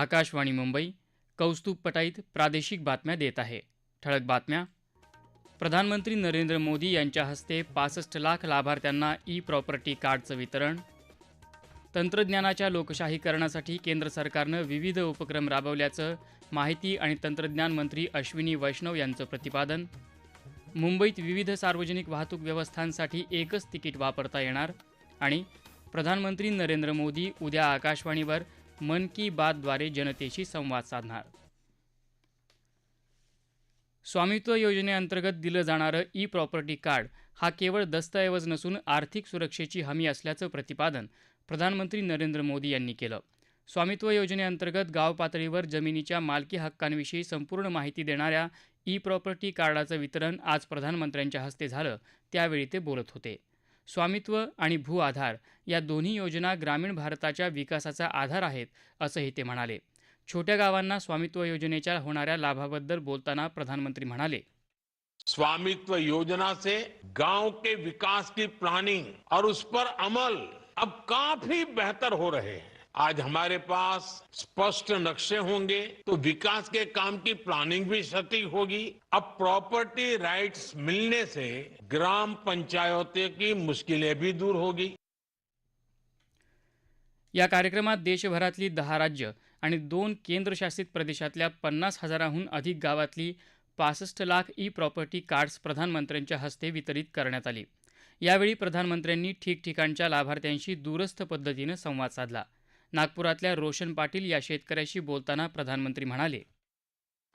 आकाशवाणी मुंबई कौस्तुभ पटाईत प्रादेशिक बातम्या देत आहे. ठळक बातम्या. प्रधानमंत्री नरेंद्र मोदी यांच्या हस्ते पासष्ट लाख लाभार्थ्यांना ई प्रॉपर्टी कार्डचं वितरण. तंत्रज्ञानाच्या लोकशाहीकरणासाठी केंद्र सरकारनं विविध उपक्रम राबवल्याचं माहिती आणि तंत्रज्ञान मंत्री अश्विनी वैष्णव यांचं प्रतिपादन. मुंबईत विविध सार्वजनिक वाहतूक व्यवस्थांसाठी एकच तिकीट वापरता येणार. आणि प्रधानमंत्री नरेंद्र मोदी उद्या आकाशवाणीवर मन की बातद्वारे जनतेशी संवाद साधणार. स्वामित्व योजनेअंतर्गत दिलं जाणारं ई प्रॉपर्टी कार्ड हा केवळ दस्तऐवज नसून आर्थिक सुरक्षेची हमी असल्याचं प्रतिपादन प्रधानमंत्री नरेंद्र मोदी यांनी केलं. स्वामित्व योजनेअंतर्गत गाव पातळीवर जमिनीच्या मालकी हक्कांविषयी संपूर्ण माहिती देणाऱ्या ई प्रॉपर्टी कार्डाचं वितरण आज प्रधानमंत्र्यांच्या हस्ते झालं त्यावेळी ते बोलत होते. स्वामित्व आणि भू आधार या दोन्ही योजना ग्रामीण भारताच्या विकासाचा आधार आहेत असंही ते म्हणाले. छोट्या गावांना स्वामित्व योजनेच्या होणाऱ्या लाभाबद्दल बोलताना प्रधानमंत्री म्हणाले. स्वामित्व योजना से गांव के विकास की प्लानिंग और उस पर अमल अब काफी बेहतर हो रहे हैं। आज हमारे पास स्पष्ट नक्शे होंगे तो विकास के काम की प्लानिंग भी सटीक होगी। अब प्रॉपर्टी राइट्स मिलने से ग्राम पंचायतों की मुश्किलें भी दूर होगी। या कार्यक्रमात देशभरातली दहा राज्य आणि दोन केंद्रशासित प्रदेशातल्या पन्नास हजाराहून अधिक गावातली पासष्ट लाख ई प्रॉपर्टी कार्ड्स प्रधानमंत्र्यांच्या हस्ते वितरित करण्यात आली. यावेळी प्रधानमंत्र्यांनी ठिकठिकाणच्या लाभार्थ्यांशी दूरस्थ पद्धतीनं संवाद साधला. नागपुरातल्या रोशन पाटील या शेतकऱ्याशी बोलताना प्रधानमंत्री म्हणाले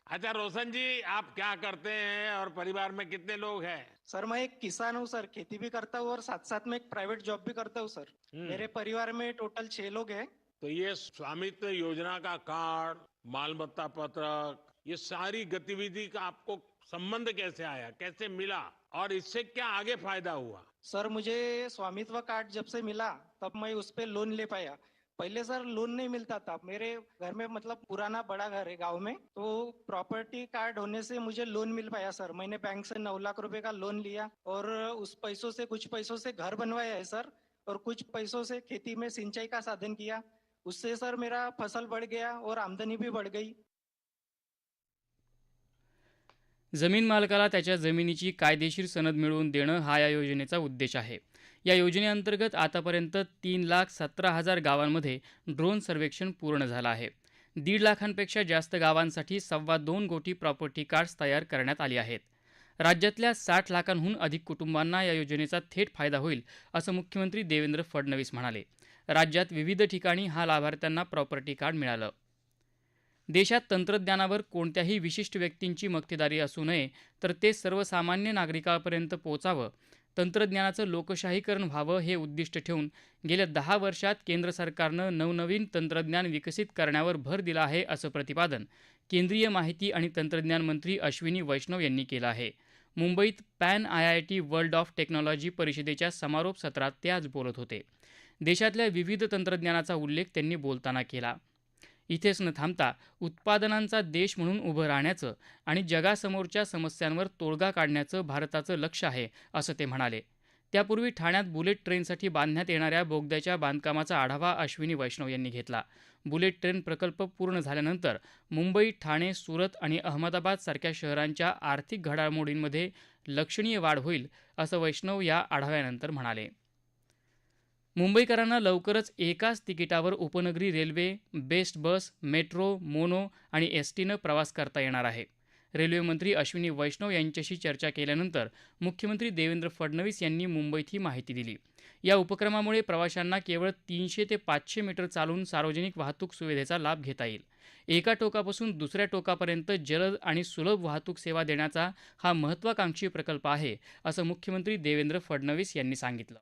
अच्छा रोशन जी आप क्या करते हैं और परिवार में कितने लोग हैं? सर मैं एक किसान हूँ सर। खेती भी करता हूँ और साथ साथ में एक प्राइवेट जॉब भी करता हूँ सर। हम्म। मेरे परिवार में टोटल छह लोग हैं। तो ये स्वामित्व योजना का कार्ड मालमत्ता पत्रक ये सारी गतिविधि का आपको संबंध कैसे आया? कैसे मिला? और इससे क्या आगे फ़ायदा हुआ? सर मुझे स्वामित्व कार्ड जब से मिला तब मैं उस पे लोन ले पाया। पहले सर लोन नहीं मिलता था। मेरे घर में मतलब पुराना बड़ा घर है गाँव में तो प्रॉपर्टी कार्ड होने से मुझे लोन मिल पाया सर। मैंने बैंक से नौ लाख रुपए का लोन लिया और उस पैसों से, कुछ पैसों से घर बनवाया है सर और कुछ पैसों से खेती में सिंचाई का साधन किया। उससे सर मेरा फ़सल बढ़ गया और आमदनी भी बढ़ गई। जमीन मालकाला त्याच्या जमिनीची कायदेशीर सनद मिळवून देणं हा या योजनेचा उद्देश आहे. या योजनेअंतर्गत आतापर्यंत तीन लाख सतरा हजार गावांमध्ये ड्रोन सर्वेक्षण पूर्ण झालं आहे. दीड लाखांपेक्षा जास्त गावांसाठी सव्वा दोन कोटी प्रॉपर्टी कार्ड्स तयार करण्यात आली आहेत. राज्यातल्या साठ लाखांहून अधिक कुटुंबांना या योजनेचा थेट फायदा होईल असं मुख्यमंत्री देवेंद्र फडणवीस म्हणाले. राज्यात विविध ठिकाणी हा लाभार्थ्यांना प्रॉपर्टी कार्ड मिळालं. देशात तंत्रज्ञानावर कोणत्याही विशिष्ट व्यक्तींची मक्तेदारी असू नये तर ते सर्वसामान्य नागरिकांपर्यंत पोचावं. तंत्रज्ञानाचं लोकशाहीकरण व्हावं हे उद्दिष्ट ठेवून गेल्या दहा वर्षात केंद्र सरकारनं नवनवीन तंत्रज्ञान विकसित करण्यावर भर दिला आहे असं प्रतिपादन केंद्रीय माहिती आणि तंत्रज्ञान मंत्री अश्विनी वैष्णव यांनी केलं आहे. मुंबईत pan I I T world of technology परिषदेच्या समारोप सत्रात ते आज बोलत होते. देशातल्या विविध तंत्रज्ञानाचा उल्लेख त्यांनी बोलताना केला. इथेच न थांबता उत्पादनांचा देश म्हणून उभं राहण्याचं आणि जगासमोरच्या समस्यांवर तोडगा काढण्याचं भारताचं लक्ष आहे असं ते म्हणाले. त्यापूर्वी ठाण्यात बुलेट ट्रेनसाठी बांधण्यात येणाऱ्या बोगद्याच्या बांधकामाचा आढावा अश्विनी वैष्णव यांनी घेतला. बुलेट ट्रेन प्रकल्प पूर्ण झाल्यानंतर मुंबई ठाणे सुरत आणि अहमदाबाद सारख्या शहरांच्या आर्थिक घडामोडींमध्ये लक्षणीय वाढ होईल असं वैष्णव या आढाव्यानंतर म्हणाले. मुंबईकरांना लवकरच एकाच तिकिटावर उपनगरी railway BEST bus metro mono आणि एस टीनं प्रवास करता येणार आहे. रेल्वे मंत्री अश्विनी वैष्णव यांच्याशी चर्चा केल्यानंतर मुख्यमंत्री देवेंद्र फडणवीस यांनी मुंबईत ही माहिती दिली. या उपक्रमामुळे प्रवाशांना केवळ तीनशे ते पाचशे मीटर चालून सार्वजनिक वाहतूक सुविधेचा लाभ घेता येईल. एका टोकापासून दुसऱ्या टोकापर्यंत जलद आणि सुलभ वाहतूक सेवा देण्याचा हा महत्त्वाकांक्षी प्रकल्प आहे असं मुख्यमंत्री देवेंद्र फडणवीस यांनी सांगितलं.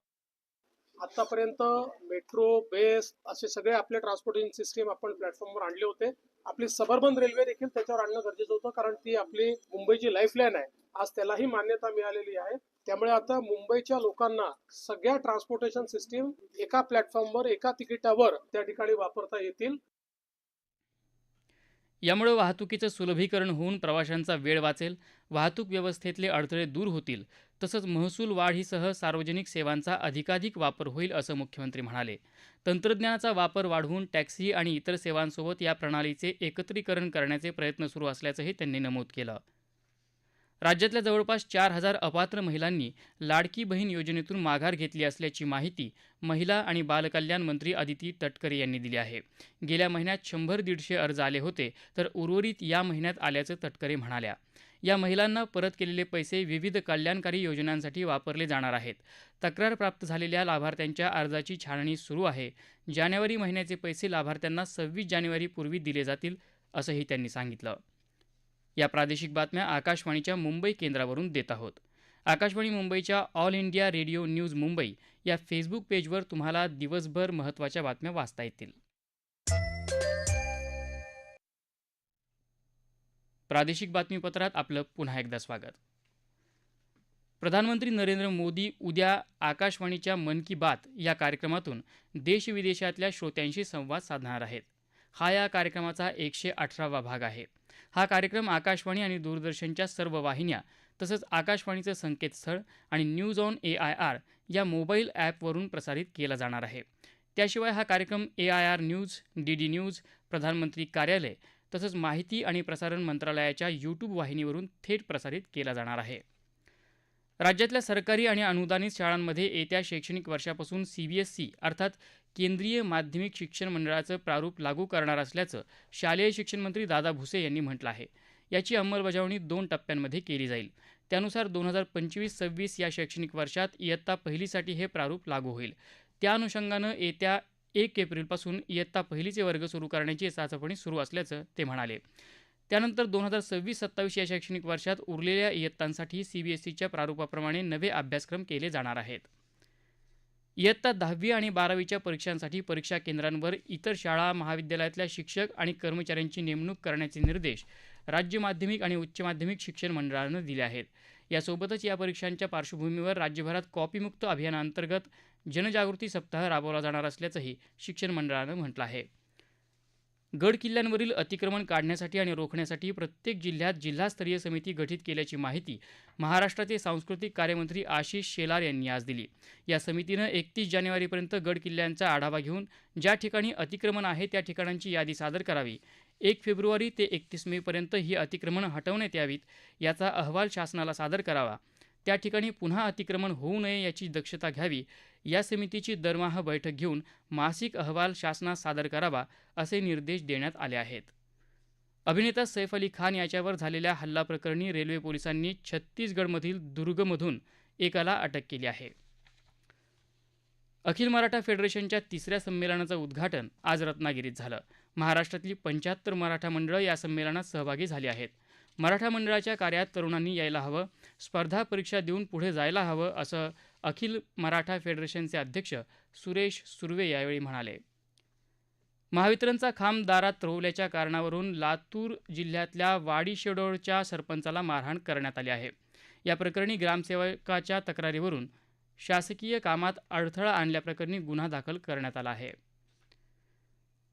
आतापर्यंत मेट्रो बेस असे सगळे आपले ट्रान्सपोर्टेशन सिस्टीम आपण प्लॅटफॉर्मवर आणले होते. आपली सबर्बन रेल्वे देखील त्याच्यावर आणणं गरजेचं होतं कारण ती आपली मुंबईची लाईफलाईन आहे. आज त्यालाही मान्यता मिळालेली आहे. त्यामुळे आता मुंबईच्या लोकांना सगळ्या ट्रान्सपोर्टेशन सिस्टीम एका प्लॅटफॉर्मवर एका तिकिटावर त्या ठिकाणी वापरता येतील. यामुळे वाहतुकीचं सुलभीकरण होऊन प्रवाशांचा वेळ वाचेल. वाहतूक व्यवस्थेतले अडथळे दूर होतील. तसंच महसूल वाढीसह सार्वजनिक सेवांचा अधिकाधिक वापर होईल असं मुख्यमंत्री म्हणाले. तंत्रज्ञानाचा वापर वाढवून टॅक्सी आणि इतर सेवांसोबत या प्रणालीचे एकत्रीकरण करण्याचे प्रयत्न सुरू असल्याचंही त्यांनी नमूद केलं. राज्यातल्या जवळपास चार हजार अपात्र महिलांनी लाडकी बहीण योजनेतून माघार घेतली असल्याची माहिती महिला आणि बालकल्याण मंत्री अदिती तटकरे यांनी दिली आहे. गेल्या महिन्यात शंभर दीडशे अर्ज आले होते तर उर्वरित या महिन्यात आल्याचं तटकरे म्हणाल्या. या महिलांना परत केलेले पैसे विविध कल्याणकारी योजनांसाठी वापरले जाणार आहेत. तक्रार प्राप्त झालेल्या लाभार्थ्यांच्या अर्जाची छाननी सुरू आहे. जानेवारी महिन्याचे पैसे लाभार्थ्यांना सव्वीस जानेवारीपूर्वी दिले जातील असंही त्यांनी सांगितलं. या प्रादेशिक बातम्या आकाशवाणीच्या मुंबई केंद्रावरून देत आहोत. आकाशवाणी मुंबईच्या all India radio news Mumbai या फेसबुक पेजवर तुम्हाला दिवसभर महत्त्वाच्या बातम्या वाचता येतील. प्रादेशिक बातमीपत्रात आपलं पुन्हा एकदा स्वागत. प्रधानमंत्री नरेंद्र मोदी उद्या आकाशवाणीच्या मन की बात या कार्यक्रमातून देशविदेशातल्या श्रोत्यांशी संवाद साधणार आहेत. हा या कार्यक्रमाचा एकशे अठरावा भाग आहे. हा कार्यक्रम आकाशवाणी आणि दूरदर्शनच्या सर्व वाहिन्या तसंच आकाशवाणीचं संकेतस्थळ आणि news on A I R या मोबाईल ॲपवरून प्रसारित केला जाणार आहे. त्याशिवाय हा कार्यक्रम A I R news D D news प्रधानमंत्री कार्यालय तसंच माहिती आणि प्रसारण मंत्रालयाच्या यूट्यूब वाहिनीवरून थेट प्रसारित केला जाणार आहे. राज्यातल्या सरकारी आणि अनुदानित शाळांमध्ये येत्या शैक्षणिक वर्षापासून सीबीएसई अर्थात केंद्रीय माध्यमिक शिक्षण मंडळाचं प्रारूप लागू करणार असल्याचं शालेय शिक्षण मंत्री दादा भुसे यांनी म्हटलं आहे. याची अंमलबजावणी दोन टप्प्यांमध्ये केली जाईल. त्यानुसार दोन हजार पंचवीस सव्वीस या शैक्षणिक वर्षात इयत्ता पहिलीसाठी हे प्रारूप लागू होईल. त्या अनुषंगानं येत्या एक एप्रिलपासून इयत्ता पहिलीचे वर्ग सुरू करण्याची चाचपणी सुरू असल्याचं ते म्हणाले. त्यानंतर दोन हजार सव्वीस सत्तावीस या शैक्षणिक वर्षात उरलेल्या इयत्तांसाठी सीबीएसईच्या प्रारूपाप्रमाणे नवे अभ्यासक्रम केले जाणार आहेत. इयत्ता दहावी आणि बारावीच्या परीक्षांसाठी परीक्षा केंद्रांवर इतर शाळा महाविद्यालयातल्या शिक्षक आणि कर्मचाऱ्यांची नेमणूक करण्याचे निर्देश राज्य माध्यमिक आणि उच्च माध्यमिक शिक्षण मंडळानं दिले आहेत. यासोबतच या परीक्षांच्या पार्श्वभूमीवर राज्यभरात कॉपीमुक्त अभियानाअंतर्गत जनजागृती सप्ताह राबवला जाणार असल्याचंही शिक्षण मंडळानं म्हटलं आहे. गड किल्ल्यांवरील अतिक्रमण काढण्यासाठी आणि रोखण्यासाठी प्रत्येक जिल्ह्यात जिल्हास्तरीय समिती गठीत केल्याची माहिती महाराष्ट्राचे सांस्कृतिक कार्यमंत्री आशिष शेलार यांनी आज दिली. या समितीनं एकतीस जानेवारीपर्यंत गड किल्ल्यांचा आढावा घेऊन ज्या ठिकाणी अतिक्रमण आहे त्या ठिकाणांची यादी सादर करावी. एक फेब्रुवारी ते एकतीस मेपर्यंत ही अतिक्रमणं हटवण्यात यावीत याचा अहवाल शासनाला सादर करावा. त्या ठिकाणी पुन्हा अतिक्रमण होऊ नये याची दक्षता घ्यावी. या समितीची दरमहा बैठक घेऊन मासिक अहवाल शासनास सादर करावा असे निर्देश देण्यात आले आहेत. अभिनेता सैफ अली खान याच्यावर झालेल्या हल्ला प्रकरणी रेल्वे पोलिसांनी छत्तीसगडमधील दुर्गमधून एकाला अटक केली आहे. अखिल मराठा फेडरेशनच्या तिसऱ्या संमेलनाचं उद्घाटन आज रत्नागिरीत झालं. महाराष्ट्रातली पंच्याहत्तर मराठा मंडळं या संमेलनात सहभागी झाली आहेत. मराठा मंडळाच्या कार्यात तरुणांनी यायला हवं स्पर्धा परीक्षा देऊन पुढे जायला हवं असं अखिल मराठा फेडरेशनचे अध्यक्ष सुरेश सुर्वे यावेळी म्हणाले. महावितरणचा खांब दारात रोवल्याच्या कारणावरून लातूर जिल्ह्यातल्या वाडीशेडोळच्या सरपंचाला मारहाण करण्यात आली आहे. या प्रकरणी ग्रामसेवकाच्या तक्रारीवरून शासकीय कामात अडथळा आणल्याप्रकरणी गुन्हा दाखल करण्यात आला आहे.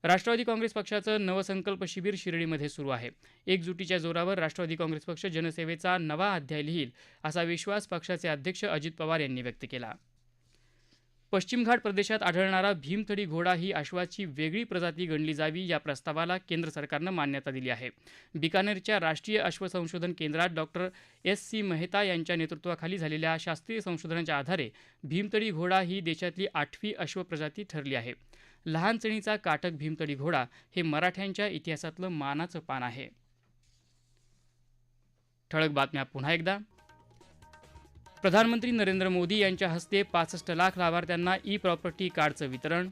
राष्ट्रवादी काँग्रेस पक्षाचं नवसंकल्प शिबिर शिर्डीमध्ये सुरू आहे. एकजुटीच्या जोरावर राष्ट्रवादी काँग्रेस पक्ष जनसेवेचा नवा अध्याय लिहील असा विश्वास पक्षाचे अध्यक्ष अजित पवार यांनी व्यक्त केला. पश्चिम घाट प्रदेशात आढळणारा भीमथडी घोडा ही अश्वाची वेगळी प्रजाती गणली जावी या प्रस्तावाला केंद्र सरकारनं मान्यता दिली आहे. बिकानेरच्या राष्ट्रीय अश्व संशोधन केंद्रात डॉक्टर एस सी मेहता यांच्या नेतृत्वाखाली झालेल्या शास्त्रीय संशोधनाच्या आधारे भीमतडी घोडा ही देशातली आठवी अश्व प्रजाती ठरली आहे. लहान चणीचा काटक भीमतडी घोडा हे मराठ्यांच्या इतिहासातलं मानाचं पान आहे. ठळक बातम्या पुन्हा एकदा. प्रधानमंत्री नरेंद्र मोदी यांच्या हस्ते पासष्ट लाख लाभार्थ्यांना ई प्रॉपर्टी कार्डचं वितरण.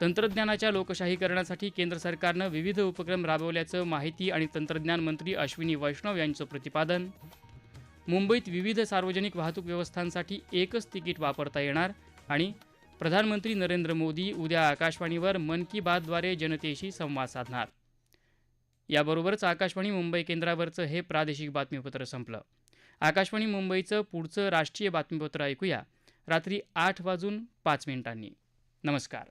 तंत्रज्ञानाच्या लोकशाहीकरणासाठी केंद्र सरकारनं विविध उपक्रम राबवल्याचं माहिती आणि तंत्रज्ञान मंत्री अश्विनी वैष्णव यांचं प्रतिपादन. मुंबईत विविध सार्वजनिक वाहतूक व्यवस्थांसाठी एकच तिकीट वापरता येणार आणि प्रधानमंत्री नरेंद्र मोदी उद्या आकाशवाणीवर मन की बातद्वारे जनतेशी संवाद साधणार. याबरोबरच आकाशवाणी मुंबई केंद्रावरचं हे प्रादेशिक बातमीपत्र संपलं. आकाशवाणी मुंबईचं पुढचं राष्ट्रीय बातमीपत्र ऐकूया. रात्री आठ वाजून पाच मिनिटांनी. नमस्कार.